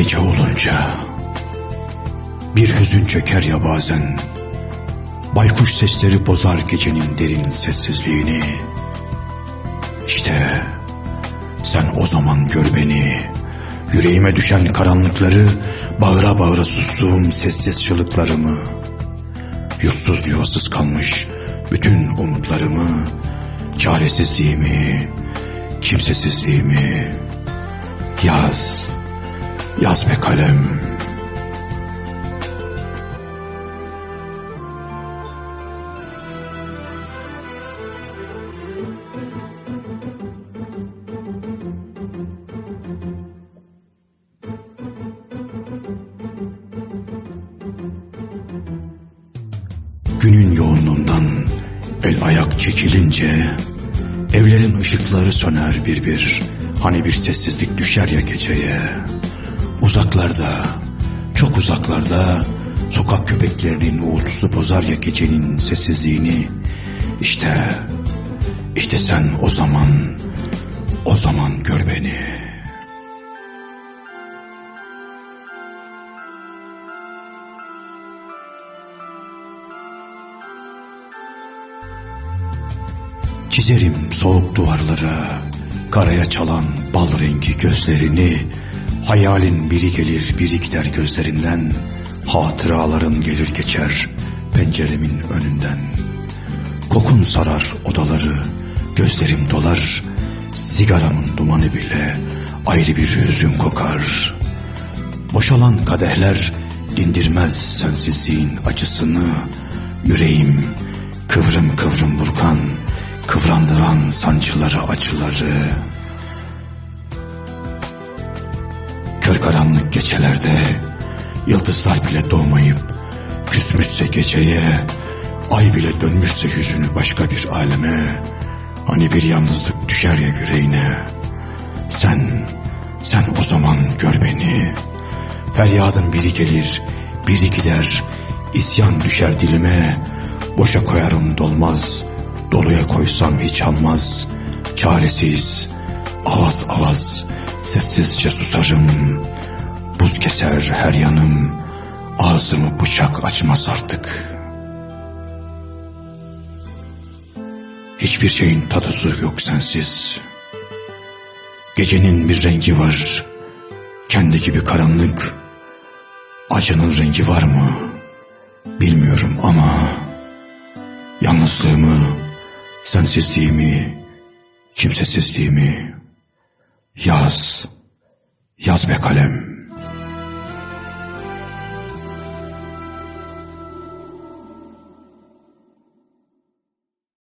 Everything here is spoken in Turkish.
Gece olunca bir hüzün çöker ya bazen. Baykuş sesleri bozar gecenin derin sessizliğini. İşte sen o zaman gör beni. Yüreğime düşen karanlıkları, bağıra bağıra sustuğum sessiz çığlıklarımı. Yursuz yuvasız kalmış bütün umutlarımı, çaresizliğimi, kimsesizliğimi. Yaz, yaz be kalem. Günün yoğunluğundan el ayak çekilince evlerin ışıkları söner bir bir. Hani bir sessizlik düşer ya geceye. Uzaklarda, çok uzaklarda sokak köpeklerinin uğultusu bozar ya gecenin sessizliğini. İşte, işte sen o zaman, o zaman gör beni. Çizerim soğuk duvarlara, karaya çalan bal rengi gözlerini, hayalin biri gelir biri gider gözlerinden, hatıraların gelir geçer penceremin önünden. Kokun sarar odaları, gözlerim dolar, sigaramın dumanı bile ayrı bir hüzün kokar. Boşalan kadehler dindirmez sensizliğin acısını, yüreğim kıvrım kıvrım burkan, kıvrandıran sancıları acıları. Kör karanlık gecelerde yıldızlar bile doğmayıp küsmüşse geceye, ay bile dönmüşse yüzünü başka bir aleme, hani bir yalnızlık düşer ya yüreğine. Sen, sen o zaman gör beni. Feryadın biri gelir, biri gider, isyan düşer dilime, boşa koyarım dolmaz, doluya koysam hiç almaz, çaresiz, avaz avaz, sessizce susarım, buz keser her yanım, ağzımı bıçak açmaz artık. Hiçbir şeyin tadı yok sensiz. Gecenin bir rengi var, kendi gibi karanlık. Acının rengi var mı? Bilmiyorum ama yalnızlığımı, sensizliğimi, kimsesizliğimi yaz, yaz be kalem.